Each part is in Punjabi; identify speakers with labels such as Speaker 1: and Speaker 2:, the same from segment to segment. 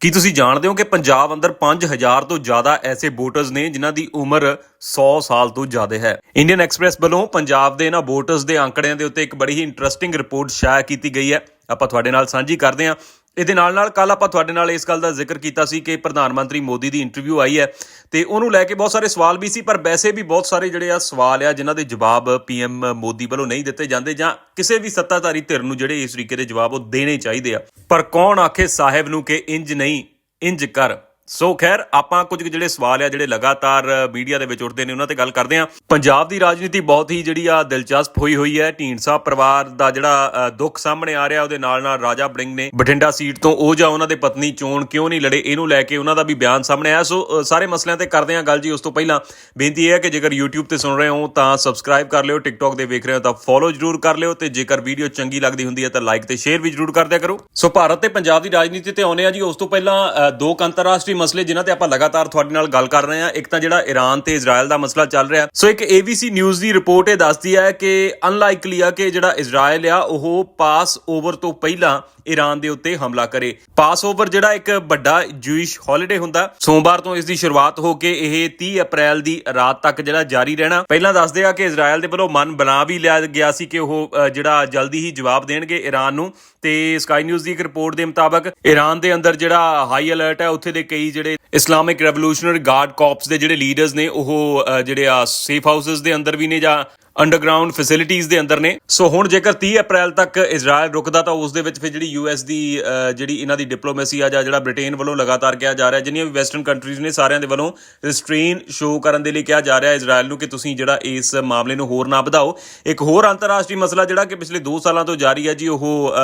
Speaker 1: ਕੀ ਤੁਸੀਂ ਜਾਣਦੇ ਹੋ ਕਿ ਪੰਜਾਬ ਅੰਦਰ 5000 ਤੋਂ ਜ਼ਿਆਦਾ ਐਸੇ ਵੋਟਰਸ ਨੇ ਜਿਨ੍ਹਾਂ ਦੀ ਉਮਰ 100 ਸਾਲ ਤੋਂ ਜ਼ਿਆਦਾ ਹੈ? ਇੰਡੀਅਨ ਐਕਸਪ੍ਰੈਸ ਵੱਲੋਂ ਪੰਜਾਬ ਦੇ ਇਹਨਾਂ ਵੋਟਰਸ ਦੇ ਅੰਕੜਿਆਂ ਦੇ ਉੱਤੇ ਇੱਕ ਬੜੀ ਹੀ ਇੰਟਰਸਟਿੰਗ ਰਿਪੋਰਟ ਸ਼ਾਇਆ ਕੀਤੀ ਗਈ ਹੈ। ਆਪਾਂ ਤੁਹਾਡੇ ਨਾਲ ਸਾਂਝੀ ਕਰਦੇ ਹਾਂ। ਇਹਦੇ ਨਾਲ ਨਾਲ ਕੱਲ ਆਪਾਂ ਤੁਹਾਡੇ ਨਾਲ ਇਸ ਗੱਲ ਦਾ ਜ਼ਿਕਰ ਕੀਤਾ ਸੀ ਕਿ ਪ੍ਰਧਾਨ ਮੰਤਰੀ ਮੋਦੀ ਦੀ ਇੰਟਰਵਿਊ ਆਈ ਹੈ ਤੇ ਉਹਨੂੰ ਲੈ ਕੇ ਬਹੁਤ ਸਾਰੇ ਸਵਾਲ ਵੀ ਸੀ, ਪਰ ਵੈਸੇ ਵੀ ਬਹੁਤ ਸਾਰੇ ਜਿਹੜੇ ਆ ਸਵਾਲ ਆ, ਜਿਨ੍ਹਾਂ ਦੇ ਜਵਾਬ ਪੀਐਮ ਮੋਦੀ ਵੱਲੋਂ ਨਹੀਂ ਦਿੱਤੇ ਜਾਂਦੇ ਜਾਂ ਕਿਸੇ ਵੀ ਸੱਤਾਧਾਰੀ ਧਿਰ ਨੂੰ ਜਿਹੜੇ ਇਸ ਤਰੀਕੇ ਦੇ ਜਵਾਬ ਉਹ ਦੇਣੇ ਚਾਹੀਦੇ ਆ। ਪਰ ਕੌਣ ਆਖੇ ਸਾਹਿਬ ਨੂੰ ਕਿ ਇੰਜ ਨਹੀਂ, ਇੰਜ ਕਰ। ਸੋ ਖੈਰ, ਆਪਾਂ ਕੁਝ ਕੁ ਜਿਹੜੇ ਸਵਾਲ ਆ, ਜਿਹੜੇ ਲਗਾਤਾਰ ਮੀਡੀਆ ਦੇ ਵਿੱਚ ਉੱਠਦੇ ਨੇ, ਉਹਨਾਂ ਤੇ ਗੱਲ ਕਰਦੇ ਆ ਪੰਜਾਬ ਦੀ ਰਾਜਨੀਤੀ ਬਹੁਤ ਹੀ ਜਿਹੜੀ ਆ ਦਿਲਚਸਪ ਹੋਈ ਹੋਈ ਹੈ। ਢੀਂਡਸਾ ਪਰਿਵਾਰ ਦਾ ਜਿਹੜਾ ਦੁੱਖ ਸਾਹਮਣੇ ਆ ਰਿਹਾ, ਉਹਦੇ ਨਾਲ ਨਾਲ ਰਾਜਾ ਬੜਿੰਗ ਨੇ ਬਠਿੰਡਾ ਸੀਟ ਤੋਂ ਉਹ ਜਾਂ ਉਹਨਾਂ ਦੇ ਪਤਨੀ ਚੋਣ ਕਿਉਂ ਨਹੀਂ ਲੜੇ, ਇਹਨੂੰ ਲੈ ਕੇ ਉਹਨਾਂ ਦਾ ਵੀ ਬਿਆਨ ਸਾਹਮਣੇ ਆਇਆ। ਸੋ ਸਾਰੇ ਮਸਲਿਆਂ ਤੇ ਕਰਦੇ ਆ ਗੱਲ ਜੀ। ਉਸ ਤੋਂ ਪਹਿਲਾਂ ਬੇਨਤੀ ਹੈ ਕਿ ਜੇਕਰ YouTube ਤੇ ਸੁਣ ਰਹੇ ਹੋ, ਤਾਂ ਸਬਸਕ੍ਰਾਈਬ ਕਰ ਲਿਓ। TikTok ਤੇ ਵੇਖ ਰਹੇ ਹੋ, ਤਾਂ ਫੋਲੋ ਜਰੂਰ ਕਰ ਲਿਓ। ਤੇ ਜੇਕਰ ਵੀਡੀਓ ਚੰਗੀ ਲੱਗਦੀ ਹੁੰਦੀ ਹੈ, ਤਾਂ ਲਾਈਕ ਤੇ ਸ਼ੇਅਰ ਵੀ ਜਰੂਰ ਕਰਦਿਆ ਕਰੋ। ਸੋ, ਭਾਰਤ ਤੇ ਪੰਜਾਬ ਦੀ ਰਾਜਨੀਤੀ ਤੇ ਆਉਨੇ ਆ ਜੀ। ਉਸ ਤੋਂ ਪਹਿਲਾਂ ਦੋ ਕੁ ਅੰਤਰਰਾਸ਼ਟਰੀ ਮਸਲੇ ਜਿਨ੍ਹਾਂ ਤੇ ਆਪਾਂ ਲਗਾਤਾਰ ਤੁਹਾਡੇ ਨਾਲ ਗੱਲ ਕਰ ਰਹੇ ਹਾਂ। ਇੱਕ ਤਾਂ ਜਿਹੜਾ ਈਰਾਨ ਤੇ ਇਜ਼ਰਾਈਲ ਦਾ ਮਸਲਾ ਚੱਲ ਰਿਹਾ। ਸੋ ਇੱਕ ABC ਨਿਊਜ਼ ਦੀ ਰਿਪੋਰਟ ਇਹ ਦੱਸਦੀ ਹੈ ਕਿ ਅਨਲਾਈਕਲੀ ਆ ਕਿ ਜਿਹੜਾ ਇਜ਼ਰਾਈਲ ਆ, ਉਹ ਪਾਸ ਓਵਰ ਤੋਂ ਪਹਿਲਾਂ ਈਰਾਨ ਦੇ ਉੱਤੇ ਹਮਲਾ ਕਰੇ। ਪਾਸ ਓਵਰ ਜਿਹੜਾ ਇੱਕ ਵੱਡਾ ਜੂਇਸ਼ ਹੌਲੀਡੇ ਹੁੰਦਾ, ਸੋਮਵਾਰ ਤੋਂ ਇਸ ਦੀ ਸ਼ੁਰੂਆਤ ਹੋ ਕੇ ਇਹ 30 ਅਪ੍ਰੈਲ ਦੀ ਰਾਤ ਤੱਕ ਜਿਹੜਾ ਜਾਰੀ ਰਹਿਣਾ। ਪਹਿਲਾਂ ਦੱਸਦੇ ਆ ਕਿ ਇਜ਼ਰਾਈਲ ਦੇ ਵੱਲੋਂ ਮਨ ਬਣਾ ਵੀ ਲਿਆ ਗਿਆ ਸੀ ਕਿ ਉਹ ਜਿਹੜਾ ਜਲਦੀ ਹੀ ਜਵਾਬ ਦੇਣਗੇ ਈਰਾਨ ਨੂੰ। ਤੇ ਸਕਾਈ ਨਿਊਜ਼ ਦੀ ਇੱਕ ਰਿਪੋਰਟ ਦੇ ਮੁਤਾਬਕ ਈਰਾਨ ਦੇ ਅੰਦਰ ਜਿਹੜਾ ਹਾਈ ਅਲਰਟ ਹੈ, ਉੱਥੇ ਦੇ ਕਈ ਜਿਹੜੇ ਇਸਲਾਮਿਕ ਰੈਵੋਲੂਸ਼ਨਰੀ ਗਾਰਡ ਕਾਰਪਸ ਦੇ ਜਿਹੜੇ ਲੀਡਰਸ ਨੇ, ਉਹ ਜਿਹੜੇ ਆ ਸੇਫ ਹਾਊਸਸ ਦੇ ਅੰਦਰ ਵੀ ਨੇ ਜਾਂ ਅੰਡਰਗਰਾਉਂਡ ਫੈਸਿਲਿਟੀਆਂ ਦੇ ਅੰਦਰ ਨੇ। ਸੋ ਹੁਣ ਜੇਕਰ 30 ਅਪ੍ਰੈਲ ਤੱਕ ਇਜ਼ਰਾਈਲ ਰੁਕਦਾ ਤਾਂ ਉਸ ਦੇ ਵਿੱਚ ਫਿਰ ਜਿਹੜੀ ਯੂਐਸ ਦੀ ਜਿਹੜੀ ਇਹਨਾਂ ਦੀ ਡਿਪਲੋਮੇਸੀ ਆ ਜਾਂ ਜਿਹੜਾ ਬ੍ਰਿਟੇਨ ਵੱਲੋਂ ਲਗਾਤਾਰ ਕਿਹਾ ਜਾ ਰਿਹਾ, ਜਿੰਨੀਆਂ ਵੀ ਵੈਸਟਰਨ ਕੰਟਰੀਜ਼ ਨੇ ਸਾਰਿਆਂ ਦੇ ਵੱਲੋਂ ਰਿਸਟ੍ਰੇਨ ਸ਼ੋਅ ਕਰਨ ਦੇ ਲਈ ਕਿਹਾ ਜਾ ਰਿਹਾ ਇਜ਼ਰਾਈਲ ਨੂੰ ਕਿ ਤੁਸੀਂ ਜਿਹੜਾ ਇਸ ਮਾਮਲੇ ਨੂੰ ਹੋਰ ਨਾ ਵਧਾਓ। ਇੱਕ ਹੋਰ ਅੰਤਰਰਾਸ਼ਟਰੀ ਮਸਲਾ ਜਿਹੜਾ ਕਿ ਪਿਛਲੇ 2 ਸਾਲਾਂ ਤੋਂ ਜਾਰੀ ਹੈ ਜੀ, ਉਹ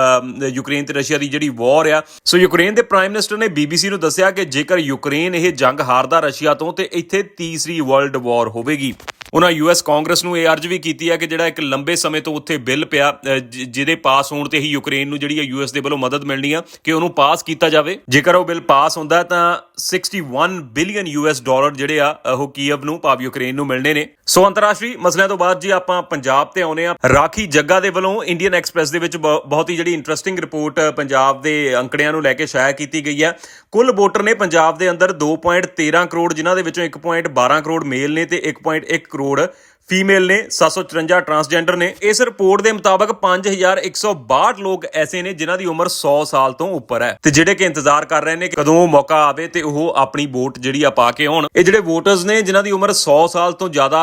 Speaker 1: ਯੂਕਰੇਨ ਤੇ ਰਸ਼ੀਆ ਦੀ ਜਿਹੜੀ ਵਾਰ ਆ। ਸੋ ਯੂਕਰੇਨ ਦੇ ਪ੍ਰਾਈਮ ਮਿਨਿਸਟਰ ਨੇ ਬੀਬੀਸੀ ਨੂੰ ਦੱਸਿਆ ਕਿ ਜੇਕਰ ਯੂਕਰੇਨ ਇਹ ਜੰਗ ਹਾਰਦਾ ਰਸ਼ੀਆ ਤੋਂ, ਤੇ ਇੱਥੇ ਤੀਸਰੀ ਵਰਲਡ ਵਾਰ ਹੋਵੇਗੀ। ਉਹਨਾਂ ਯੂਐਸ ਕਾਂਗਰਸ ਨੂੰ ਇਹ ਅਰਜ਼ ਵੀ ਕੀਤੀ ਹੈ ਕਿ ਜਿਹੜਾ ਇੱਕ ਲੰਬੇ ਸਮੇਂ ਤੋਂ ਉੱਥੇ ਬਿੱਲ ਪਿਆ ਜਿਹਦੇ ਪਾਸ ਹੋਣ ਤੇ ਹੀ ਯੂਕਰੇਨ ਨੂੰ ਜਿਹੜੀ ਹੈ ਯੂਐਸ ਦੇ ਵੱਲੋਂ ਮਦਦ ਮਿਲਣੀ ਆ, ਕਿ ਉਹਨੂੰ ਪਾਸ ਕੀਤਾ ਜਾਵੇ। ਜੇਕਰ ਉਹ ਬਿੱਲ ਪਾਸ ਹੁੰਦਾ, ਤਾਂ 61 ਬਿਲੀਅਨ ਯੂਐਸ ਡਾਲਰ ਜਿਹੜੇ ਆ ਉਹ ਕੀਵ ਨੂੰ, ਭਾਵ ਯੂਕਰੇਨ ਨੂੰ ਮਿਲਣੇ ਨੇ। ਸੋ ਅੰਤਰਰਾਸ਼ਟਰੀ ਮਸਲਿਆਂ ਤੋਂ ਬਾਅਦ ਜੀ ਆਪਾਂ ਪੰਜਾਬ ਤੇ ਆਉਨੇ ਆ। ਰਾਖੀ ਜੱਗਾ ਦੇ ਵੱਲੋਂ ਇੰਡੀਅਨ ਐਕਸਪ੍ਰੈਸ ਦੇ ਵਿੱਚ ਬ- ਬਹੁਤ ਹੀ ਜਿਹੜੀ ਇੰਟਰਸਟਿੰਗ ਰਿਪੋਰਟ ਪੰਜਾਬ ਦੇ ਅੰਕੜਿਆਂ ਨੂੰ ਲੈ ਕੇ ਸ਼ਾਇਆ ਕੀਤੀ ਗਈ ਹੈ ਕੁੱਲ ਵੋਟਰ ਨੇ ਪੰਜਾਬ ਦੇ ਅੰਦਰ 2.13 ਕਰੋੜ, ਜਿਨ੍ਹਾਂ ਦੇ ਵਿੱਚੋਂ 1.12 ਕਰੋੜ ਮੇਲ ਨੇ ਤੇ 1.1 ਕਰੋੜ ਫੀਮੇਲ ਨੇ 754 ਟਰਾਂਸਜੈਂਡਰ ਨੇ। ਇਸ ਰਿਪੋਰਟ ਦੇ ਮੁਤਾਬਕ 5162 ਲੋਕ ਐਸੇ ਨੇ ਜਿਨ੍ਹਾਂ ਦੀ ਉਮਰ 100 ਸਾਲ ਤੋਂ ਉੱਪਰ ਹੈ। ਤੇ ਜਿਹੜੇ ਕਿ ਇੰਤਜ਼ਾਰ ਕਰ ਰਹੇ ਨੇ ਕਿ ਕਦੋਂ ਮੌਕਾ ਆਵੇ ਤੇ ਉਹ ਆਪਣੀ ਵੋਟ ਜਿਹੜੀ ਆ ਪਾ ਕੇ ਆਉਣ। ਇਹ ਜਿਹੜੇ ਵੋਟਰਸ ਨੇ, ਜਿਨ੍ਹਾਂ ਦੀ ਉਮਰ 100 ਸਾਲ ਤੋਂ ਜ਼ਿਆਦਾ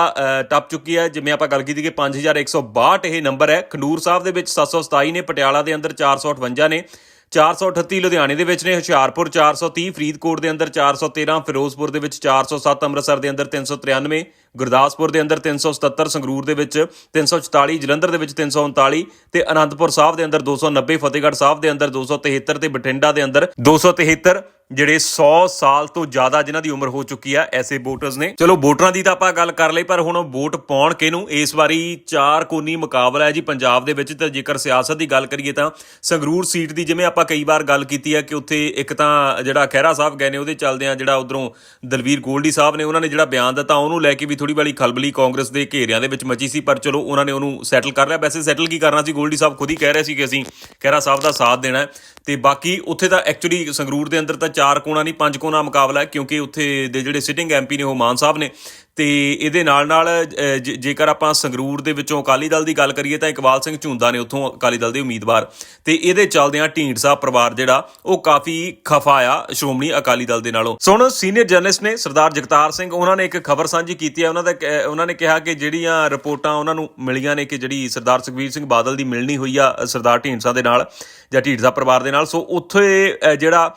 Speaker 1: ਟੱਪ ਚੁੱਕੀ ਹੈ, ਜਿਵੇਂ ਆਪਾਂ ਗੱਲ ਕੀਤੀ ਕਿ 5162 ਇਹ ਨੰਬਰ ਹੈ। ਖੰਡੂਰ ਸਾਹਿਬ ਦੇ ਵਿੱਚ 727 ਨੇ, ਪਟਿਆਲਾ ਦੇ ਅੰਦਰ 458 ਨੇ 438 ਲੁਧਿਆਣੇ ਦੇ ਵਿੱਚ ਨੇ, ਹੁਸ਼ਿਆਰਪੁਰ 430 ਫਰੀਦਕੋਟ ਦੇ ਅੰਦਰ 413 ਫਿਰੋਜ਼ਪੁਰ ਦੇ ਵਿੱਚ 407 ਅੰਮ੍ਰਿਤਸਰ ਦੇ ਅੰਦਰ 393 ਗੁਰਦਾਸਪੁਰ ਦੇ ਅੰਦਰ 377 ਸੰਗਰੂਰ ਦੇ ਵਿੱਚ 344 ਜਲੰਧਰ ਦੇ ਵਿੱਚ 339 ਤੇ ਅਨੰਦਪੁਰ ਸਾਹਿਬ ਦੇ ਅੰਦਰ 290 ਫਤਿਹਗੜ੍ਹ ਸਾਹਿਬ ਦੇ ਅੰਦਰ 273 ਤੇ ਬਠਿੰਡਾ ਦੇ ਅੰਦਰ 273 ਜਿਹੜੇ 100 ਸਾਲ ਤੋਂ ਜ਼ਿਆਦਾ ਜਿਨ੍ਹਾਂ ਦੀ ਉਮਰ ਹੋ ਚੁੱਕੀ ਆ, ਐਸੇ ਵੋਟਰਸ ਨੇ। ਚਲੋ, ਵੋਟਰਾਂ ਦੀ ਤਾਂ ਆਪਾਂ ਗੱਲ ਕਰ ਲਈ, ਪਰ ਹੁਣ ਵੋਟ ਪਾਉਣ ਕਿਹਨੂੰ? ਇਸ ਵਾਰੀ ਚਾਰ ਕੋਨੀ ਮੁਕਾਬਲਾ ਹੈ ਜੀ ਪੰਜਾਬ ਦੇ ਵਿੱਚ, ਤੇ ਜੇਕਰ ਸਿਆਸਤ ਦੀ ਗੱਲ ਕਰੀਏ ਤਾਂ ਸੰਗਰੂਰ ਸੀਟ ਦੀ ਜਿਵੇਂ ਆਪਾਂ ਕਈ ਵਾਰ ਗੱਲ ਕੀਤੀ ਹੈ ਕਿ ਉੱਥੇ ਇੱਕ ਤਾਂ ਜਿਹੜਾ ਖਹਿਰਾ ਸਾਹਿਬ ਗਏ ਨੇ, ਉਹਦੇ ਚੱਲਦਿਆਂ ਜਿਹੜਾ ਉਧਰੋਂ ਦਲਵੀਰ ਗੋਲਡੀ ਸਾਹਿਬ ਨੇ ਉਹਨਾਂ ਨੇ ਜਿਹੜਾ ਬਿਆਨ ਦਿੱਤਾ, ਉਹਨੂੰ ਲੈ ਕੇ ਵੀ ਥੋੜੀ ਵਾਲੀ ਖਲਬਲੀ ਕਾਂਗਰਸ ਦੇ ਘੇਰਿਆਂ ਦੇ ਵਿੱਚ ਮਚੀ ਸੀ, ਪਰ ਚਲੋ ਉਹਨਾਂ ਨੇ ਉਹਨੂੰ ਸੈਟਲ ਕਰ ਲਿਆ। ਵੈਸੇ ਸੈਟਲ ਕੀ ਕਰਨਾ ਸੀ? ਗੋਲਡੀ ਸਾਹਿਬ ਖੁਦ ਹੀ ਕਹਿ ਰਹੇ ਸੀ ਕਿ ਅਸੀਂ ਖਹਿਰਾ ਸਾਹਿਬ ਦਾ ਸਾਥ ਦੇਣਾ ਹੈ ਤੇ ਬਾਕੀ ਉੱਥੇ ਤਾਂ ਐਕਚੁਅਲੀ ਸੰਗਰੂਰ ਦੇ ਅੰਦਰ ਤਾਂ ਚਾਰ ਕੋਣਾ ਨਹੀਂ, ਪੰਜ ਕੋਣਾ ਮੁਕਾਬਲਾ ਹੈ, ਕਿਉਂਕਿ ਉੱਥੇ ਦੇ ਜਿਹੜੇ ਸਿਟਿੰਗ ਐਮਪੀ ਨੇ ਉਹ ਮਾਨ ਸਾਹਿਬ ਨੇ ਤੇ ਇਹਦੇ ਨਾਲ ਨਾਲ ਜੇਕਰ ਆਪਾਂ ਸੰਗਰੂਰ ਦੇ ਵਿੱਚੋਂ ਅਕਾਲੀ ਦਲ ਦੀ ਗੱਲ ਕਰੀਏ ਤਾਂ ਇਕਬਾਲ ਸਿੰਘ ਝੁੰਦਾ ਨੇ ਉੱਥੋਂ ਅਕਾਲੀ ਦਲ ਦੇ ਉਮੀਦਵਾਰ। ਤੇ ਇਹਦੇ ਚੱਲਦਿਆਂ ਢੀਂਡਸਾ ਪਰਿਵਾਰ ਜਿਹੜਾ, ਉਹ ਕਾਫੀ ਖਫਾ ਆ ਸ਼੍ਰੋਮਣੀ ਅਕਾਲੀ ਦਲ ਦੇ ਨਾਲੋਂ। ਸੋ ਸੀਨੀਅਰ ਜਰਨਲਿਸਟ ਨੇ ਸਰਦਾਰ ਜਗਤਾਰ ਸਿੰਘ, ਉਹਨਾਂ ਨੇ ਇੱਕ ਖਬਰ ਸਾਂਝੀ ਕੀਤੀ ਹੈ। ਉਹਨਾਂ ਦਾ ਕ- ਉਹਨਾਂ ਨੇ ਕਿਹਾ ਕਿ ਜਿਹੜੀਆਂ ਰਿਪੋਰਟਾਂ ਉਹਨਾਂ ਨੂੰ ਮਿਲੀਆਂ ਨੇ ਕਿ ਜਿਹੜੀ ਸਰਦਾਰ ਸੁਖਬੀਰ ਸਿੰਘ ਬਾਦਲ ਦੀ ਮਿਲਣੀ ਹੋਈ ਆ ਸਰਦਾਰ ਢੀਂਡਸਾ ਦੇ ਨਾਲ, ਜਾਂ ਢੀਂਡਸਾ ਪਰਿਵਾਰ ਦੇ ਨਾਲ। ਸੋ ਉੱਥੇ ਜਿਹੜਾ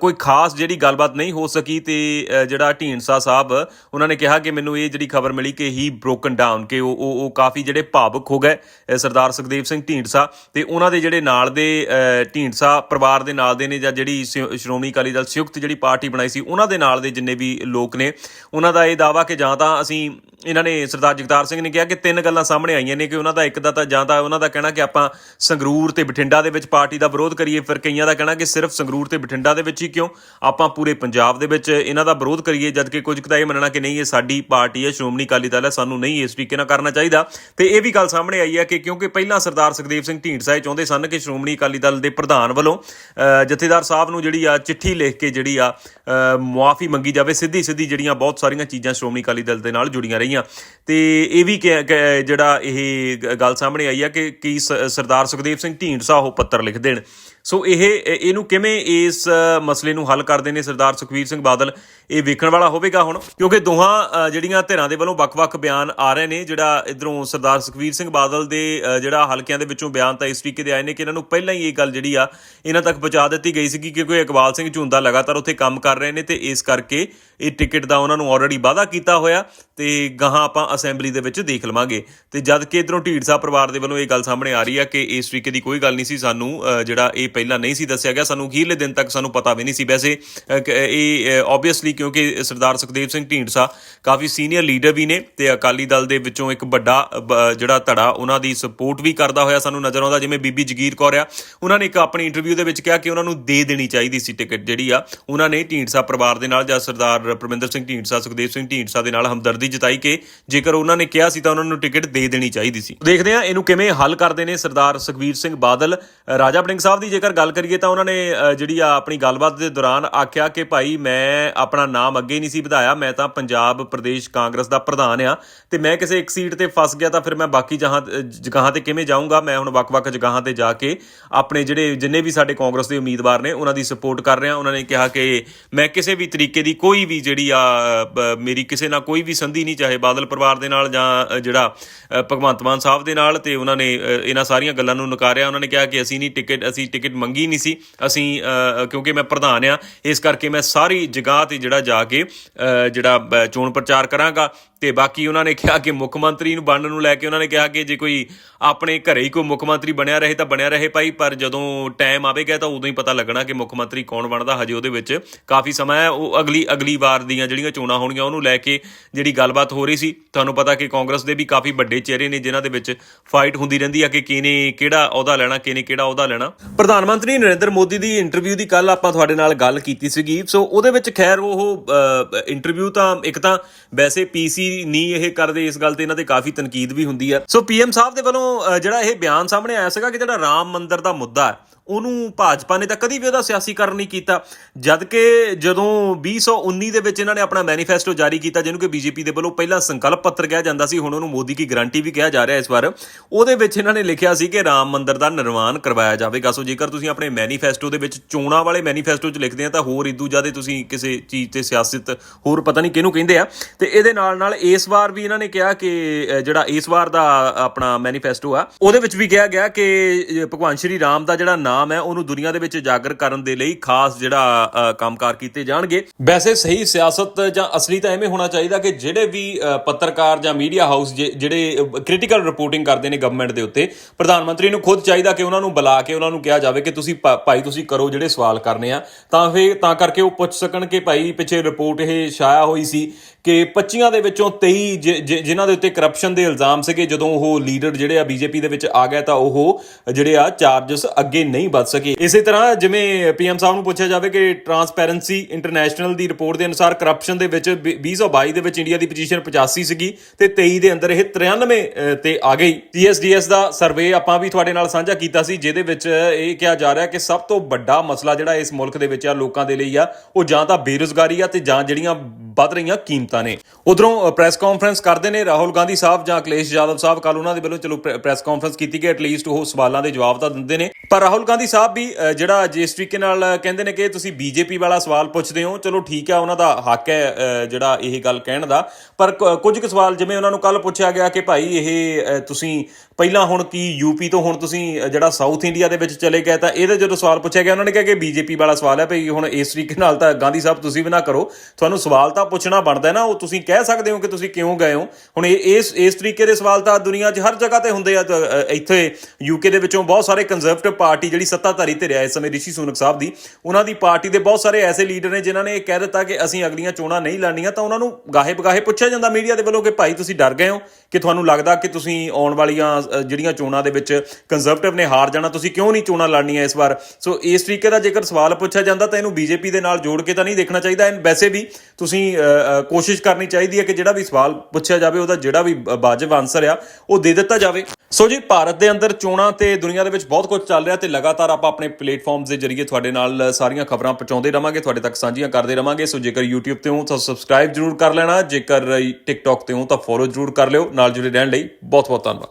Speaker 1: ਕੋਈ ਖਾਸ ਜਿਹੜੀ ਗੱਲਬਾਤ ਨਹੀਂ ਹੋ ਸਕੀ ਤੇ ਜਿਹੜਾ ਢੀਂਡਸਾ ਸਾਹਿਬ ਉਹਨਾਂ ਨੇ ਕਿਹਾ ਕਿ ਮੈਨੂੰ ਇਹ ਜਿਹੜੀ ਖਬਰ ਮਿਲੀ ਕਿ ਹੀ ਬ੍ਰੋਕਨ ਡਾਊਨ ਕਿ ਉਹ ਉਹ ਉਹ ਕਾਫੀ ਜਿਹੜੇ ਭਾਵੁਕ ਹੋ ਗਏ ਸਰਦਾਰ ਸੁਖਦੇਵ ਸਿੰਘ ਢੀਂਡਸਾ ਤੇ ਉਹਨਾਂ ਦੇ ਜਿਹੜੇ ਨਾਲ ਦੇ ਢੀਂਡਸਾ ਪਰਿਵਾਰ ਦੇ ਨਾਲ ਦੇ ਨੇ ਜਾਂ ਜਿਹੜੀ ਸਿ- ਸ਼੍ਰੋਮਣੀ ਅਕਾਲੀ ਦਲ ਸੰਯੁਕਤ ਜਿਹੜੀ ਪਾਰਟੀ ਬਣਾਈ ਸੀ, ਉਹਨਾਂ ਦੇ ਨਾਲ ਦੇ ਜਿੰਨੇ ਵੀ ਲੋਕ ਨੇ, ਉਹਨਾਂ ਦਾ ਇਹ ਦਾਵਾ ਕਿ ਜਾਂ ਤਾਂ ਅਸੀਂ ਇਹਨਾਂ ਨੇ ਸਰਦਾਰ ਜਗਤਾਰ ਸਿੰਘ ਨੇ ਕਿਹਾ ਕਿ ਤਿੰਨ ਗੱਲਾਂ ਸਾਹਮਣੇ ਆਈਆਂ ਨੇ ਕਿ ਉਹਨਾਂ ਦਾ ਇੱਕ ਦਾ ਤਾਂ ਜਾਂ ਤਾਂ ਉਹਨਾਂ ਦਾ ਕਹਿਣਾ ਕਿ ਆਪਾਂ ਸੰਗਰੂਰ ਤੇ ਬਠਿੰਡਾ ਦੇ ਵਿੱਚ ਪਾਰਟੀ ਦਾ ਵਿਰੋਧ ਕਰੀਏ, ਫਿਰ ਕਈਆਂ ਦਾ ਕਹਿਣਾ ਕਿ ਸਿਰਫ ਸੰਗਰੂਰ ਤੇ ਬਠਿੰਡਾ ਦੇ ਵਿੱਚ ਹੀ ਕਿਉਂ? ਆਪਾਂ ਪੂਰੇ ਪੰਜਾਬ ਦੇ ਵਿੱਚ ਇਹਨਾਂ ਦਾ ਵਿਰੋਧ ਕਰੀਏ, ਜਦਕਿ ਕੁਝ ਕੁ ਤਾਂ ਇਹ ਮੰਨਣਾ ਕਿ ਨਹੀਂ, ਇਹ ਸਾਡੀ ਪਾਰਟੀ ਹੈ, ਸ਼੍ਰੋਮਣੀ ਅਕਾਲੀ ਦਲ ਹੈ, ਸਾਨੂੰ ਨਹੀਂ ਇਸ ਤਰੀਕੇ ਨਾਲ ਕਰਨਾ ਚਾਹੀਦਾ। ਤੇ ਇਹ ਵੀ ਗੱਲ ਸਾਹਮਣੇ ਆਈ ਹੈ ਕਿ ਕਿਉਂਕਿ ਪਹਿਲਾਂ ਸਰਦਾਰ ਸੁਖਦੇਵ ਸਿੰਘ ਢੀਂਡਸਾ ਇਹ ਚਾਹੁੰਦੇ ਸਨ ਕਿ ਸ਼੍ਰੋਮਣੀ ਅਕਾਲੀ ਦਲ ਦੇ ਪ੍ਰਧਾਨ ਵੱਲੋਂ ਜਥੇਦਾਰ ਸਾਹਿਬ ਨੂੰ ਜਿਹੜੀ ਆ ਚਿੱਠੀ ਲਿਖ ਕੇ ਜਿਹੜੀ ਆ ਮੁਆਫੀ ਮੰਗੀ ਜਾਵੇ ਸਿੱਧੀ ਸਿੱਧੀ ਜਿਹੜੀਆਂ ਬਹੁਤ ਸਾਰੀਆਂ ਚੀਜ਼ਾਂ ਸ਼੍ਰੋਮਣੀ ਅਕਾਲੀ ਦਲ ਦੇ ਨਾਲ ਜੁੜੀਆਂ ਰਹੀਆਂ। ਤੇ ਇਹ ਵੀ ਕਿ- ਜਿਹੜਾ ਇਹ ਗੱਲ ਸਾਹਮਣੇ ਆਈ ਆ ਕਿ ਕੀ ਸ- ਸਰਦਾਰ ਸੁਖਦੇਵ ਸਿੰਘ ਢੀਂਡਸਾ ਉਹ ਪੱਤਰ ਲਿਖ ਦੇਣ। ਸੋ ਇਹ ਇਹਨੂੰ ਕਿਵੇਂ ਇਸ ਮਸਲੇ ਨੂੰ ਹੱਲ ਕਰਦੇ ਨੇ ਸਰਦਾਰ ਸੁਖਵੀਰ ਸਿੰਘ ਬਾਦਲ? ਇਹ ਵੇਖਣ ਵਾਲਾ ਹੋਵੇਗਾ ਹੁਣ, ਕਿਉਂਕਿ ਦੋਹਾਂ ਜਿਹੜੀਆਂ ਧਿਰਾਂ ਦੇ ਵੱਲੋਂ ਵੱਖ-ਵੱਖ ਬਿਆਨ ਆ ਰਹੇ ਨੇ, ਜਿਹੜਾ ਇਧਰੋਂ ਸਰਦਾਰ ਸੁਖਵੀਰ ਸਿੰਘ ਬਾਦਲ ਦੇ ਜਿਹੜਾ ਹਲਕਿਆਂ ਦੇ ਵਿੱਚੋਂ ਬਿਆਨ ਤਾਂ ਇਸ ਤਰੀਕੇ ਦੇ ਆਏ ਨੇ ਕਿ ਇਹਨਾਂ ਨੂੰ ਪਹਿਲਾਂ ਹੀ ਇਹ ਗੱਲ ਜਿਹੜੀ ਆ, ਇਹਨਾਂ ਤੱਕ ਪਹੁੰਚਾ ਦਿੱਤੀ ਗਈ ਸੀ ਕਿਉਂਕਿ ਇਕਬਾਲ ਸਿੰਘ ਝੁੰਦਾ ਲਗਾਤਾਰ ਉੱਥੇ ਕੰਮ ਕਰ ਰਹੇ ਨੇ ਤੇ ਇਸ ਕਰਕੇ ਇਹ ਟਿਕਟ ਦਾ ਉਹਨਾਂ ਨੂੰ ਆਲਰੇਡੀ ਵਾਅਦਾ ਕੀਤਾ ਹੋਇਆ ਤੇ ਗਾਹਾਂ ਆਪਾਂ ਅਸੈਂਬਲੀ ਦੇ ਵਿੱਚ ਦੇਖ ਲਵਾਂਗੇ। ਤੇ ਜਦ ਕਿ ਇਧਰੋਂ ਢੀਡਸਾ ਪਰਿਵਾਰ ਦੇ ਵੱਲੋਂ ਇਹ ਗੱਲ ਸਾਹਮਣੇ ਆ ਰਹੀ ਆ ਕਿ ਇਸ ਤਰੀਕੇ ਦੀ ਕੋਈ ਗੱਲ ਨਹੀਂ ਸੀ, ਸਾਨੂੰ ਜਿਹੜਾ ਇਹ ਪਹਿਲਾਂ ਨਹੀਂ ਸੀ ਦੱਸਿਆ ਗਿਆ, ਸਾਨੂੰ ਅਖੀਰਲੇ ਦਿਨ ਤੱਕ ਸਾਨੂੰ ਪਤਾ ਵੀ ਨਹੀਂ ਸੀ ਵੈਸੇ ਇਹ ਆਬਵੀਅਸਲੀ ਕਿਉਂਕਿ ਸਰਦਾਰ ਸੁਖਦੇਵ ਸਿੰਘ ਢੀਂਡਸਾ ਕਾਫੀ ਸੀਨੀਅਰ ਲੀਡਰ ਵੀ ਨੇ ਤੇ ਅਕਾਲੀ ਦਲ ਦੇ ਵਿੱਚੋਂ ਇੱਕ ਵੱਡਾ, ਬ- ਜਿਹੜਾ ਧੜਾ ਉਹਨਾਂ ਦੀ ਸਪੋਰਟ ਵੀ ਕਰਦਾ ਹੋਇਆ ਸਾਨੂੰ ਨਜ਼ਰ ਆਉਂਦਾ, ਜਿਵੇਂ ਬੀਬੀ ਜਗੀਰ ਕੌਰ ਆ। ਉਹਨਾਂ ਨੇ ਇੱਕ ਆਪਣੀ ਇੰਟਰਵਿਊ ਦੇ ਵਿੱਚ ਕਿਹਾ ਕਿ ਉਹਨਾਂ ਨੂੰ ਦੇ ਦੇਣੀ ਚਾਹੀਦੀ ਸੀ ਟਿਕਟ ਜਿਹੜੀ ਆ। ਉਹਨਾਂ ਨੇ ਢੀਂਡਸਾ ਪਰਿਵਾਰ ਦੇ ਨਾਲ ਜਾਂ ਸਰਦਾਰ ਪਰਮਿੰਦਰ ਸਿੰਘ ਢੀਂਡਸਾ, ਸੁਖਦੇਵ ਸਿੰਘ ਢੀਂਡਸਾ ਦੇ ਨਾਲ ਹਮਦਰਦੀ ਜਤਾਈ ਕਿ ਜੇਕਰ ਉਹਨਾਂ ਨੇ ਕਿਹਾ ਸੀ ਤਾਂ ਉਹਨਾਂ ਨੂੰ ਟਿਕਟ ਦੇ ਦੇਣੀ ਚਾਹੀਦੀ ਸੀ। ਦੇਖਦੇ ਹਾਂ ਇਹਨੂੰ ਕਿਵੇਂ ਹੱਲ ਕਰਦੇ ਨੇ ਸਰਦਾਰ ਸੁਖਵੀਰ ਸਿੰਘ ਬਾਦਲ। ਰਾਜਾ ਬੜਿੰਗ ਸਾਹਿਬ ਦੀ ਜੇਕਰ ਗੱਲ ਕਰੀਏ ਤਾਂ ਉਹਨਾਂ ਨੇ ਜਿਹੜੀ ਆ ਆਪਣੀ ਗੱਲਬਾਤ ਦੇ ਦੌਰਾਨ ਆਖਿਆ ਕਿ ਭਾਈ ਮੈਂ ਆਪਣਾ ਨਾਮ ਅੱਗੇ ਨਹੀਂ ਸੀ ਵਧਾਇਆ, ਮੈਂ ਤਾਂ ਪੰਜਾਬ ਪ੍ਰਦੇਸ਼ ਕਾਂਗਰਸ ਦਾ ਪ੍ਰਧਾਨ ਆ ਤੇ ਮੈਂ ਕਿਸੇ ਇੱਕ ਸੀਟ ਤੇ ਫਸ ਗਿਆ ਤਾਂ ਫਿਰ ਮੈਂ ਬਾਕੀ ਜਹਾਂ, ਜਗ੍ਹਾ ਤੇ ਕਿਵੇਂ ਜਾਊਂਗਾ? ਮੈਂ ਹੁਣ ਵੱਖ-ਵੱਖ ਜਗ੍ਹਾਵਾਂ ਤੇ ਜਾ ਕੇ ਆਪਣੇ ਜਿਹੜੇ ਜਿੰਨੇ ਵੀ ਸਾਡੇ ਕਾਂਗਰਸ ਦੇ ਉਮੀਦਵਾਰ ਨੇ, ਉਹਨਾਂ ਦੀ ਸਪੋਰਟ ਕਰ ਰਿਹਾ। ਉਹਨਾਂ ਨੇ ਕਿਹਾ ਕਿ ਮੈਂ ਕਿਸੇ ਵੀ ਤਰੀਕੇ ਦੀ ਕੋਈ ਵੀ ਜਿਹੜੀ ਆ ਮੇਰੀ ਕਿਸੇ ਨਾਲ ਕੋਈ ਵੀ ਸੰਧੀ ਨਹੀਂ, ਚਾਹੇ ਬਾਦਲ ਪਰਿਵਾਰ ਦੇ ਨਾਲ ਜਾਂ ਜਿਹੜਾ ਭਗਵੰਤ ਮਾਨ ਸਾਹਿਬ ਦੇ ਨਾਲ ਤੇ ਉਹਨਾਂ ਨੇ ਇਹਨਾਂ ਸਾਰੀਆਂ ਗੱਲਾਂ ਨੂੰ ਨਕਾਰਿਆ। ਉਹਨਾਂ ਨੇ ਕਿਹਾ ਕਿ ਅਸੀਂ ਨਹੀਂ ਟਿਕਟ, ਅਸੀਂ ਟਿਕਟ ਮੰਗੀ ਨਹੀਂ ਸੀ। ਅਸੀਂ ਕਿਉਂਕਿ ਮੈਂ ਪ੍ਰਧਾਨ ਆ ਇਸ ਕਰਕੇ ਮੈਂ ਸਾਰੀ ਜਗ੍ਹਾ ਤੇ ਜਿਹੜਾ ਜਾ ਕੇ ਅ, ਜਿਹੜਾ ਚੋਣ ਪ੍ਰਚਾਰ ਕਰਾਂਗਾ। ਤੇ ਬਾਕੀ ਉਹਨਾਂ ਨੇ ਕਿਹਾ ਕਿ ਮੁੱਖ ਮੰਤਰੀ ਨੂੰ ਬਣਨ ਨੂੰ ਲੈ ਕੇ ਉਹਨਾਂ ਨੇ ਕਿਹਾ ਕਿ ਜੇ ਕੋਈ ਆਪਣੇ ਘਰੇ ਹੀ ਕੋਈ ਮੁੱਖ ਮੰਤਰੀ ਬਣਿਆ ਰਹੇ ਤਾਂ ਬਣਿਆ ਰਹੇ ਭਾਈ ਪਰ ਜਦੋਂ ਟਾਈਮ ਆਵੇਗਾ ਤਾਂ ਉਦੋਂ ਹੀ ਪਤਾ ਲੱਗਣਾ ਕਿ ਮੁੱਖ ਮੰਤਰੀ ਕੌਣ ਬਣਦਾ। ਹਜੇ ਉਹਦੇ ਵਿੱਚ ਕਾਫੀ ਸਮਾਂ ਹੈ। ਉਹ ਅਗਲੀ ਅਗਲੀ ਵਾਰ ਦੀਆਂ ਜਿਹੜੀਆਂ ਚੋਣਾਂ ਹੋਣਗੀਆਂ ਉਹਨੂੰ ਲੈ ਕੇ ਜਿਹੜੀ ਗੱਲਬਾਤ ਹੋ ਰਹੀ ਸੀ ਤੁਹਾਨੂੰ ਪਤਾ ਕਿ ਕਾਂਗਰਸ ਦੇ ਵੀ ਕਾਫੀ ਵੱਡੇ ਚਿਹਰੇ ਨੇ ਜਿਨ੍ਹਾਂ ਦੇ ਵਿੱਚ ਫਾਈਟ ਹੁੰਦੀ ਰਹਿੰਦੀ ਆ ਕਿ ਕਿਹਨੇ ਕਿਹੜਾ ਅਹੁਦਾ ਲੈਣਾ ਕਿਹਨੇ ਕਿਹੜਾ ਅਹੁਦਾ ਲੈਣਾ। ਪ੍ਰਧਾਨ ਮੰਤਰੀ ਨਰਿੰਦਰ ਮੋਦੀ ਦੀ ਇੰਟਰਵਿਊ ਦੀ ਕੱਲ ਆਪਾਂ ਤੁਹਾਡੇ ਨਾਲ ਗੱਲ ਕੀਤੀ ਸੀਗੀ। ਸੋ ਉਹਦੇ ਵਿੱਚ ਖੈਰ ਉਹ ਇੰਟਰਵਿਊ ਤਾਂ ਇੱਕ ਤਾਂ ਵੈਸੇ ਪੀਸੀ ਨਹੀਂ ਇਹ ਕਰਦੇ ਇਸ ਗੱਲ ਤੇ ਇਹਨਾਂ ਤੇ ਕਾਫੀ ਤਨਕੀਦ ਵੀ ਹੁੰਦੀ ਹੈ ਸੋ ਪੀਐਮ ਸਾਹਿਬ ਦੇ ਵੱਲੋਂ ਅ, ਜਿਹੜਾ ਇਹ ਬਿਆਨ ਸਾਹਮਣੇ ਆਇਆ ਸੀਗਾ ਕਿ ਜਿਹੜਾ ਰਾਮ ਮੰਦਿਰ ਦਾ ਮੁੱਦਾ ਹੈ ਉਹਨੂੰ ਭਾਜਪਾ ਨੇ ਤਾਂ ਕਦੀ ਵੀ ਉਹਦਾ ਸਿਆਸੀਕਰਨ ਨਹੀਂ ਕੀਤਾ। ਜਦ ਕਿ ਜਦੋਂ 2019 ਦੇ ਵਿੱਚ ਇਹਨਾਂ ਨੇ ਆਪਣਾ ਮੈਨੀਫੈਸਟੋ ਜਾਰੀ ਕੀਤਾ, ਜਿਹਨੂੰ ਕਿ ਬੀਜੇਪੀ ਦੇ ਵੱਲੋਂ ਪਹਿਲਾਂ ਸੰਕਲਪ ਪੱਤਰ ਕਿਹਾ ਜਾਂਦਾ ਸੀ, ਹੁਣ ਉਹਨੂੰ ਮੋਦੀ ਕੀ ਗਾਰੰਟੀ ਵੀ ਕਿਹਾ ਜਾ ਰਿਹਾ ਇਸ ਵਾਰ। ਉਹਦੇ ਵਿੱਚ ਇਹਨਾਂ ਨੇ ਲਿਖਿਆ ਸੀ ਕਿ ਰਾਮ ਮੰਦਿਰ ਦਾ ਨਿਰਮਾਣ ਕਰਵਾਇਆ ਜਾਵੇਗਾ। ਸੋ ਜੇਕਰ ਤੁਸੀਂ ਆਪਣੇ ਮੈਨੀਫੈਸਟੋ ਦੇ ਵਿੱਚ ਚੋਣਾਂ ਵਾਲੇ ਮੈਨੀਫੈਸਟੋ 'ਚ ਲਿਖਦੇ ਆ, ਤਾਂ ਹੋਰ ਇਦੂ ਜ਼ਿਆਦਾ ਤੁਸੀਂ ਕਿਸੇ ਚੀਜ਼ ਤੇ ਸਿਆਸਤ, ਹੋਰ ਪਤਾ ਨਹੀਂ ਕਿਹਨੂੰ ਕਹਿੰਦੇ ਆ। ਤੇ ਇਹਦੇ ਨਾਲ ਨਾਲ ਇਸ ਵਾਰ ਵੀ ਇਹਨਾਂ ਨੇ ਕਿਹਾ ਕਿ ਜਿਹੜਾ ਇਸ ਵਾਰ ਦਾ ਆਪਣਾ ਮੈਨੀਫੈਸਟੋ ਆ, ਉਹਦੇ ਵਿੱਚ ਵੀ ਕਿਹਾ ਗਿਆ ਕਿ ਭਗਵਾਨ ਸ਼੍ਰੀ ਰਾਮ ਦਾ ਜਿਹੜਾ ਨਾਮ ਹੈ ਉਹਨੂੰ ਦੁਨੀਆ ਦੇ ਵਿੱਚ ਜਾਗਰ ਕਰਨ ਦੇ ਲਈ ਖਾਸ ਜਿਹੜਾ ਅ, ਕੰਮਕਾਰ ਕੀਤੇ ਜਾਣਗੇ। ਵੈਸੇ ਸਹੀ ਸਿਆਸਤ ਜਾਂ ਅਸਲੀ ਤਾਂ ਐਵੇਂ ਹੋਣਾ ਚਾਹੀਦਾ ਕਿ ਜਿਹੜੇ ਵੀ ਪੱਤਰਕਾਰ ਜਾਂ ਮੀਡੀਆ ਹਾਊਸ ਜਿਹੜੇ ਕ੍ਰਿਟੀਕਲ ਰਿਪੋਰਟਿੰਗ ਕਰਦੇ ਨੇ ਗਵਰਨਮੈਂਟ ਦੇ ਉੱਤੇ ਪ੍ਰਧਾਨ ਮੰਤਰੀ ਨੂੰ ਖੁਦ ਚਾਹੀਦਾ ਕਿ ਉਹਨਾਂ ਨੂੰ ਬੁਲਾ ਕੇ ਉਹਨਾਂ ਨੂੰ ਕਿਹਾ ਜਾਵੇ ਕਿ ਤੁਸੀਂ ਭਾਈ ਤੁਸੀਂ ਕਰੋ ਜਿਹੜੇ ਸਵਾਲ ਕਰਨੇ ਆ। ਤਾਂ ਫਿਰ ਤਾਂ ਕਰਕੇ ਉਹ ਪੁੱਛ ਸਕਣ ਕਿ ਭਾਈ ਪਿੱਛੇ ਰਿਪੋਰਟ ਇਹ ਛਾਇਆ ਹੋਈ ਸੀ ਕਿ 25 ਦੇ ਵਿੱਚੋਂ 23 ਜਿ- ਜਿਨ੍ਹਾਂ ਦੇ ਉੱਤੇ ਕਰਪਸ਼ਨ ਦੇ ਇਲਜ਼ਾਮ ਸੀਗੇ ਜਦੋਂ ਉਹ ਲੀਡਰ ਜਿਹੜੇ ਆ ਬੀਜੇਪੀ ਦੇ ਵਿੱਚ ਆ ਗਏ ਤਾਂ ਉਹ ਜਿਹੜੇ ਆ ਚਾਰजेस ਅੱਗੇ ਨਹੀਂ ਵੱਧ ਸਕੀ। ਇਸੇ ਤਰ੍ਹਾਂ ਜਿਵੇਂ ਪੀਐਮ ਸਾਹਿਬ ਨੂੰ ਪੁੱਛਿਆ ਜਾਵੇ ਕਿ ਟਰਾਂਸਪੈਰੈਂਸੀ ਇੰਟਰਨੈਸ਼ਨਲ ਦੀ ਰਿਪੋਰਟ ਦੇ ਅਨੁਸਾਰ ਕਰਪਸ਼ਨ ਦੇ ਵਿੱਚ 2022 ਦੇ ਵਿੱਚ ਇੰਡੀਆ ਦੀ ਪੋਜੀਸ਼ਨ 85 ਸੀਗੀ ਤੇ 23 ਦੇ ਅੰਦਰ ਇਹ 93 ਤੇ ਆ ਗਈ। ਟੀਐਸਡੀਐਸ ਦਾ ਸਰਵੇ ਆਪਾਂ ਵੀ ਤੁਹਾਡੇ ਨਾਲ ਸਾਂਝਾ ਕੀਤਾ ਸੀ, ਜਿਹਦੇ ਵਿੱਚ ਇਹ ਕਿਹਾ ਜਾ ਰਿਹਾ ਕਿ ਸਭ ਤੋਂ ਵੱਡਾ ਮਸਲਾ ਜਿਹੜਾ ਇਸ ਮੁਲਕ ਦੇ ਵਿੱਚ ਆ, ਲੋਕਾਂ ਦੇ ਲਈ ਆ, ਉਹ ਜਾਂ ਤਾਂ ਬੇਰੁਜ਼ਗਾਰੀ ਆ ਤੇ ਜਾਂ ਜਿਹੜੀਆਂ ਵੱਧ ਰਹੀਆਂ ਕੀਮਤਾਂ ਨੇ। ਉਧਰੋਂ ਪ੍ਰੈਸ ਕਾਨਫਰੰਸ ਕਰਦੇ ਨੇ ਰਾਹੁਲ ਗਾਂਧੀ ਸਾਹਿਬ ਜਾਂ ਅਖਿਲੇਸ਼ ਯਾਦਵ ਸਾਹਿਬ ਕੱਲ ਉਹਨਾਂ ਦੇ ਵੱਲੋਂ ਚਲੋ ਪ੍ਰੈਸ ਕਾਨਫਰੰਸ ਕੀਤੀ ਗਈ ਐਟਲੀਸਟ ਉਹ ਸਵਾਲਾਂ ਦੇ ਜਵਾਬ ਤਾਂ ਦਿੰਦੇ ਨੇ। ਪਰ ਰਾਹੁਲ ਗਾਂਧੀ ਸਾਹਿਬ ਵੀ ਜਿਹੜਾ ਜਿਸ ਤਰੀਕੇ ਨਾਲ ਕਹਿੰਦੇ ਨੇ ਕਿ ਤੁਸੀਂ ਬੀਜੇਪੀ ਵਾਲਾ ਸਵਾਲ ਪੁੱਛਦੇ ਹੋ ਚਲੋ ਠੀਕ ਹੈ ਉਹਨਾਂ ਦਾ ਹੱਕ ਹੈ ਜਿਹੜਾ ਇਹ ਗੱਲ ਕਹਿਣ ਦਾ। ਪਰ ਕੁ- ਕੁਝ ਕੁ ਸਵਾਲ ਜਿਵੇਂ ਉਹਨਾਂ ਨੂੰ ਕੱਲ ਪੁੱਛਿਆ ਗਿਆ ਕਿ ਭਾਈ ਇਹ ਤੁਸੀਂ ਪਹਿਲਾਂ ਹੁਣ ਕੀ ਯੂਪੀ ਤੋਂ ਹੁਣ ਤੁਸੀਂ ਜਿਹੜਾ ਸਾਊਥ ਇੰਡੀਆ ਦੇ ਵਿੱਚ ਚਲੇ ਗਏ ਤਾਂ ਇਹਦੇ ਜਦੋਂ ਸਵਾਲ ਪੁੱਛਿਆ ਗਿਆ ਉਹਨਾਂ ਨੇ ਕਿਹਾ ਕਿ ਬੀਜੇਪੀ ਵਾਲਾ ਸਵਾਲ ਹੈ ਭਈ ਹੁਣ ਇਸ ਤਰੀਕੇ ਨਾਲ ਤਾਂ ਗਾਂਧੀ ਸਾਹਿਬ ਤੁਸੀਂ ਵੀ ਨਾ ਕਰੋ। ਤੁਹਾਨੂੰ ਸਵਾਲ ਤਾਂ ਪੁੱਛਣਾ ਬਣਦਾ ਨਾ ਉਹ ਤੁਸੀਂ ਕਹਿ ਸਕਦੇ ਹੋ ਕਿ ਤੁਸੀਂ ਕਿਉਂ ਗਏ ਹੋ। ਹੁਣ ਇਹ ਇਸ ਇਸ ਤਰੀਕੇ ਦੇ ਸਵਾਲ ਤਾਂ ਦੁਨੀਆ 'ਚ ਹਰ ਜਗ੍ਹਾ ਤੇ ਹੁੰਦੇ ਆ ਤਾਂ, ਅ, ਇੱਥੇ ਯੂਕੇ ਦੇ ਵਿੱਚੋਂ ਬਹੁਤ ਸਾਰੇ ਕੰਜ਼ਰਵੇਟਿਵ ਪਾਰਟੀ ਜਿਹੜੀ ਸੱਤਾਧਾਰੀ ਧਿਰ ਹੈ ਇਸ ਸਮੇਂ ਰਿਸ਼ੀ ਸੂਨਕ ਸਾਹਿਬ ਦੀ, ਉਹਨਾਂ ਦੀ ਪਾਰਟੀ ਦੇ ਬਹੁਤ ਸਾਰੇ ਐਸੇ ਲੀਡਰ ਨੇ ਜਿਨ੍ਹਾਂ ਨੇ ਇਹ ਕਹਿ ਦਿੱਤਾ ਕਿ ਅਸੀਂ ਅਗਲੀਆਂ ਚੋਣਾਂ ਨਹੀਂ ਲੜਨੀਆਂ ਤਾਂ ਉਹਨਾਂ ਨੂੰ ਗਾਹੇ ਬਗਾਹੇ ਪੁੱਛਿਆ ਜਾਂਦਾ ਮੀਡੀਆ ਦੇ ਵੱਲੋਂ ਕਿ ਭਾਈ ਤੁਸੀਂ ਡਰ ਗਏ ਹੋ ਕਿ ਤੁਹਾਨੂੰ ਲੱਗਦਾ ਕਿ ਤੁਸੀਂ ਆਉਣ ਵਾਲੀਆਂ ਜਿਹੜੀਆਂ ਚੋਣਾਂ ਦੇ ਵਿੱਚ ਕੰਜ਼ਰਵੇਟਿਵ ਨੇ ਹਾਰ ਜਾਣਾ, ਤੁਸੀਂ ਕਿਉਂ ਨਹੀਂ ਚੋਣਾਂ ਲੜਨੀਆਂ ਇਸ ਵਾਰ? ਸੋ ਇਸ ਤਰੀਕੇ ਦਾ ਜੇਕਰ ਸਵਾਲ ਪੁੱਛਿਆ ਜਾਂਦਾ ਤਾਂ ਇਹਨੂੰ ਬੀਜੇਪੀ ਦੇ ਨਾਲ ਜੋੜ ਕੇ ਤਾਂ ਨਹੀਂ ਦੇਖਣਾ ਚਾਹੀਦਾ। ਐਂਡ ਵੈਸੇ ਵੀ ਤੁਸੀਂ ਕੋਸ਼ਿਸ਼ ਕਰਨੀ ਚਾਹੀਦੀ ਹੈ ਕਿ ਜਿਹੜਾ ਵੀ ਸਵਾਲ ਪੁੱਛਿਆ ਜਾਵੇ, ਉਹਦਾ ਜਿਹੜਾ ਵੀ ਵਾਜਬ ਆਨਸਰ ਆ, ਉਹ ਦੇ ਦਿੱਤਾ ਜਾਵੇ। ਸੋ ਜੀ, ਭਾਰਤ ਦੇ ਅੰਦਰ ਚੋਣਾਂ ਤੇ ਦੁਨੀਆ ਦੇ ਵਿੱਚ ਬਹੁਤ ਕੁਝ ਚੱਲ ਰਿਹਾ ਤੇ ਲਗਾਤਾਰ ਆਪਾਂ ਆਪਣੇ ਪਲੇਟਫਾਰਮਸ ਦੇ ਜ਼ਰੀਏ ਤੁਹਾਡੇ ਨਾਲ ਸਾਰੀਆਂ ਖਬਰਾਂ ਪਹੁੰਚਾਉਂਦੇ ਰਵਾਂਗੇ, ਤੁਹਾਡੇ ਤੱਕ ਸਾਂਝੀਆਂ ਕਰਦੇ ਰਵਾਂਗੇ। ਸੋ ਜੇਕਰ YouTube ਤੇ ਹੋ ਤਾਂ ਸਬਸਕ੍ਰਾਈਬ ਜਰੂਰ ਕਰ ਲੈਣਾ, ਜੇਕਰ TikTok ਤੇ ਹੋ ਤਾਂ ਫੋਲੋ ਜਰੂਰ ਕਰ ਲਿਓ। ਨਾਲ ਜੁੜੇ ਰਹਿਣ ਲਈ ਬਹੁਤ ਬਹੁਤ ਧੰਨਵਾਦ।